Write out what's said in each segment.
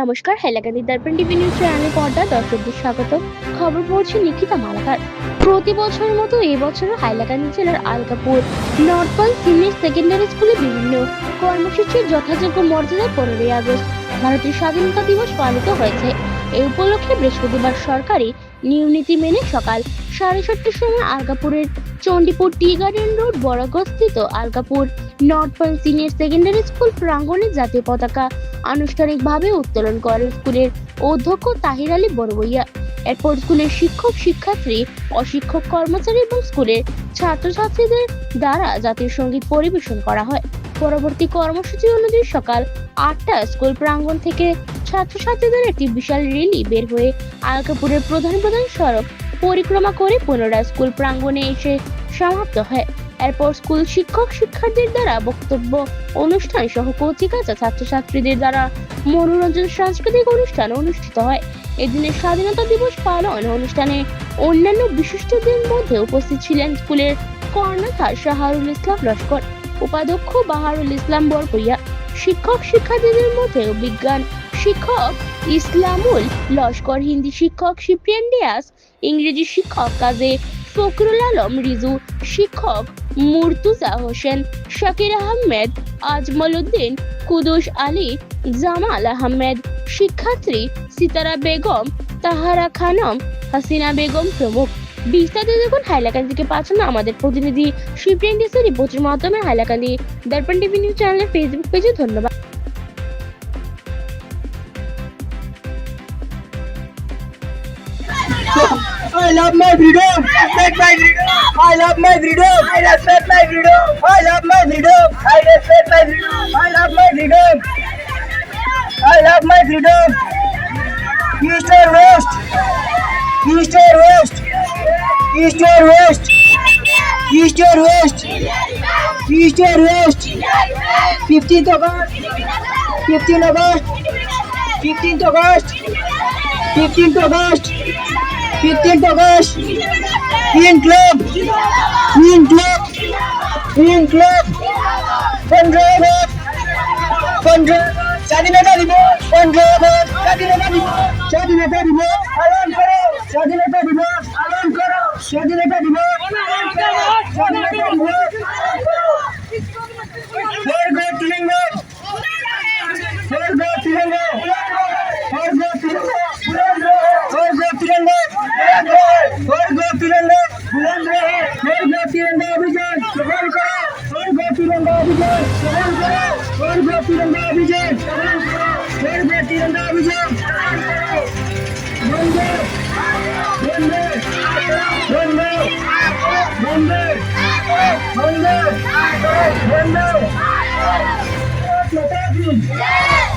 নমস্কার হাইলাকান্দি দর্পণ TV news চ্যানেলে পর্দা দর্শকদের স্বাগত। খবর পড়ছে নিকিতা মালাকার। প্রতি বছরের মতো এবছরও হাইলাকান্দি জেলার আলকাপুর, নর্থপল সিনিয়র সেকেন্ডারি স্কুলে বিভিন্ন কর্মসূচির যথাযোগ্য মর্যাদায় পনেরোই আগস্ট ভারতের স্বাধীনতা দিবস পালিত হয়েছে। এই উপলক্ষে বৃহস্পতিবার সরকারি নিয়মনীতি মেনে সকাল সাড়ে সাতটার সময় আলকাপুরের Chandipur tea garden road বরাগস্থিত Alkapur north point senior secondary school প্রাঙ্গণে জাতীয় পতাকা আনুষ্ঠানিকভাবে উত্তোলন করেন স্কুলের অধ্যক্ষ তাহির আলী বড়বইয়া। এরপর স্কুলের শিক্ষক, শিক্ষার্থী, অশিক্ষক, কর্মচারী এবং স্কুলের ছাত্রছাত্রীদের দ্বারা জাতীয় সংগীত পরিবেশন করা হয়। পরবর্তী কর্মসূচি অনুযায়ী সকাল আটটা স্কুল প্রাঙ্গণ থেকে ছাত্রছাত্রীদের একটি বিশাল র্যালি বের হয়ে আলকাপুরের প্রধান প্রধান সড়ক পরিক্রমা করে পুনরায় স্কুল প্রাঙ্গণে এসে সমাপ্ত হয়। এরপর স্কুল শিক্ষক শিক্ষার্থীদের দ্বারা বক্তব্য, অনুষ্ঠান সহ কচিকাচা ছাত্রছাত্রীদের দ্বারা মনোরঞ্জন সাংস্কৃতিক অনুষ্ঠান অনুষ্ঠিত হয়। এদিনের স্বাধীনতা দিবস পালন অনুষ্ঠানে অন্যান্য বিশিষ্টদের মধ্যে উপস্থিত ছিলেন স্কুলের কর্ণধার শাহারুল ইসলাম লস্কর, উপাধ্যক্ষ বাহারুল ইসলাম বরপুইয়া, শিক্ষক শিক্ষার্থীদের মধ্যে বিজ্ঞান শিক্ষক ইসলামুল লস্কর, হিন্দি শিক্ষক শিপ্রিয়ান ডিয়াস, ইংরেজি শিক্ষক কাজে ফখরুল আলম, রিজু শিক্ষক, মুর্তুজা হোসেন, শাকির আহমেদ, আজমল উদ্দিন, কুদুস আলী, জামাল আহমেদ, শিক্ষার্থী সিতারা বেগম, তাহারা খানম, হাসিনা বেগম প্রমুখ। বিস্তারিত দেখুন হাইলাকান্দি থেকে পাঠানো আমাদের প্রতিনিধি শিবরেন ডিসের রিপোর্টের মাধ্যমে হাইলাকান্দি, দর্পণ টিভি নিউজ চ্যানেলের ফেসবুক পেজে ধন্যবাদ। I love my freedom. Respect my freedom. I love my freedom. I respect my freedom. I love my freedom. I respect my freedom. I love my freedom. I love my freedom. East or west? East or west? East or west? East or west? East or west? 15th August. 15th August. 15th August. 15th August. 15th August. Queen Club. Queen Club. Queen Club. Punjab. Punjab. স্বাধীনতা দিবস। পঞ্জাব স্বাধীনতা দিবস। স্বাধীনতা দিবস। পালন করো। স্বাধীনতা দিবস। পালন করো। স্বাধীনতা দিবস। স্বাধীনতা দিবস।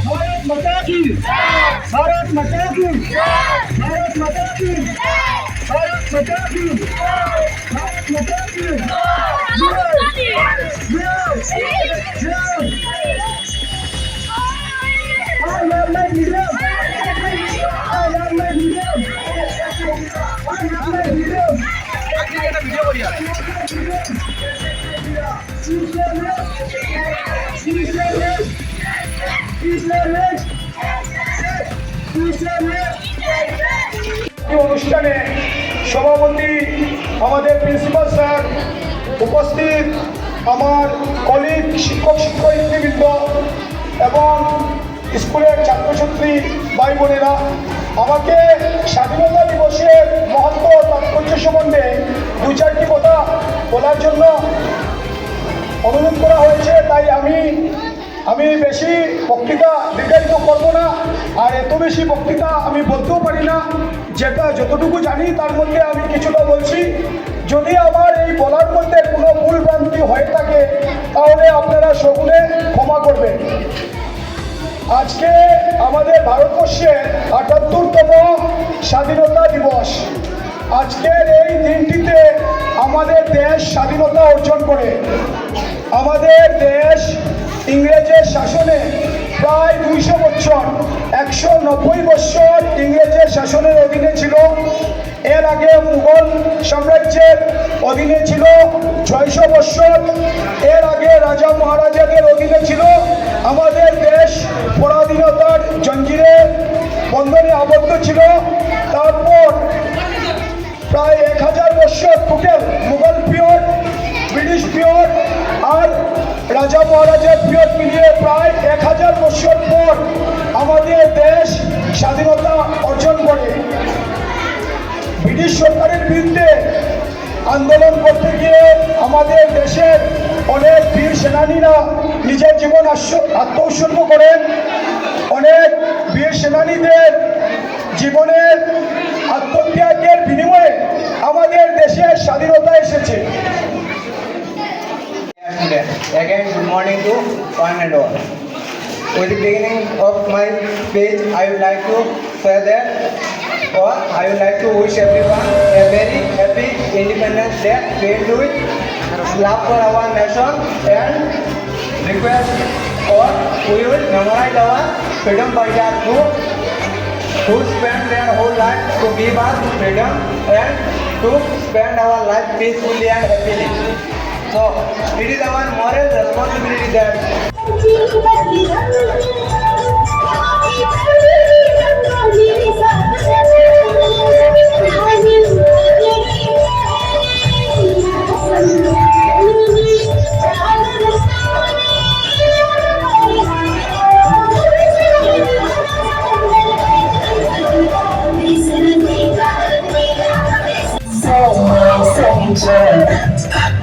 भारत माता की भारत माता की भारत माता की भारत माता की भारत माता की I love my freedom. I love my freedom. I love my অনুষ্ঠানে সভাপতি আমাদের প্রিন্সিপাল স্যার উপস্থিত, আমার কলিগ শিক্ষক শিক্ষয়িত্রীবৃন্দ এবং স্কুলের ছাত্রছাত্রী ভাই বোনেরা। আমাকে স্বাধীনতা দিবসের মহত্ব তাৎপর্য সম্বন্ধে দু চারটি কথা বলার জন্য অনুরোধ করা হয়েছে, তাই আমি আমি বেশি বক্তৃতা দীর্ঘায়িত করব না, আর এত বেশি বক্তৃতা আমি বলতেও পারি না। যেটা যতটুকু জানি, তার মধ্যে আমি কিছুটা বলছি। যদি আমার এই বলার মধ্যে কোনো ভুল ভ্রান্তি হয়ে থাকে, তাহলে আপনারা সকলে ক্ষমা করবেন। আজকে আমাদের ভারতবর্ষের আটাত্তরতম স্বাধীনতা দিবস। আজকের এই দিনটিতে আমাদের দেশ স্বাধীনতা অর্জন করে। আমাদের দেশ ইংরেজের শাসনে প্রায় দুইশো বছর, একশো নব্বই বছর ইংরেজের শাসনের অধীনে ছিল। এর আগে মুঘল সাম্রাজ্যের অধীনে ছিল ছয়শো বৎসর এর আগে রাজা মহারাজাদের অধীনে ছিল আমাদের দেশ পরাধীনতার জঞ্জিরে। বন্ধনে আবদ্ধ ছিল। তারপর প্রায় এক হাজার বছর total Mughal period, British period আর রাজা মহারাজার পিরিয়ড মিলিয়ে প্রায় এক হাজার বছর পর আমাদের দেশ স্বাধীনতা অর্জন করে। ব্রিটিশ সরকারের বিরুদ্ধে আন্দোলন করতে গিয়ে আমাদের দেশের অনেক বীর সেনানীরা নিজের জীবন আশ্ব- করেন। অনেক বীর সেনানীদের জীবনের আত্মত্যাগের বিনিময়ে আমাদের দেশের স্বাধীনতা এসেছে। Again good morning to one and all. With the beginning of my speech, I would like to say that, or I would like to wish everyone a very happy Independence Day filled with love for our nation and request or we will memorize our freedom fighter who who spend their whole life to give us freedom and to spend our life peacefully and happily. So it is our moral responsibility that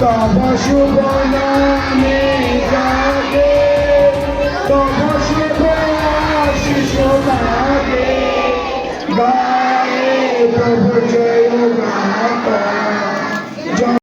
তব শুভ নামে যাবে তব শুভ আশিস লাগে গায়ে প্রভু জয় গাতা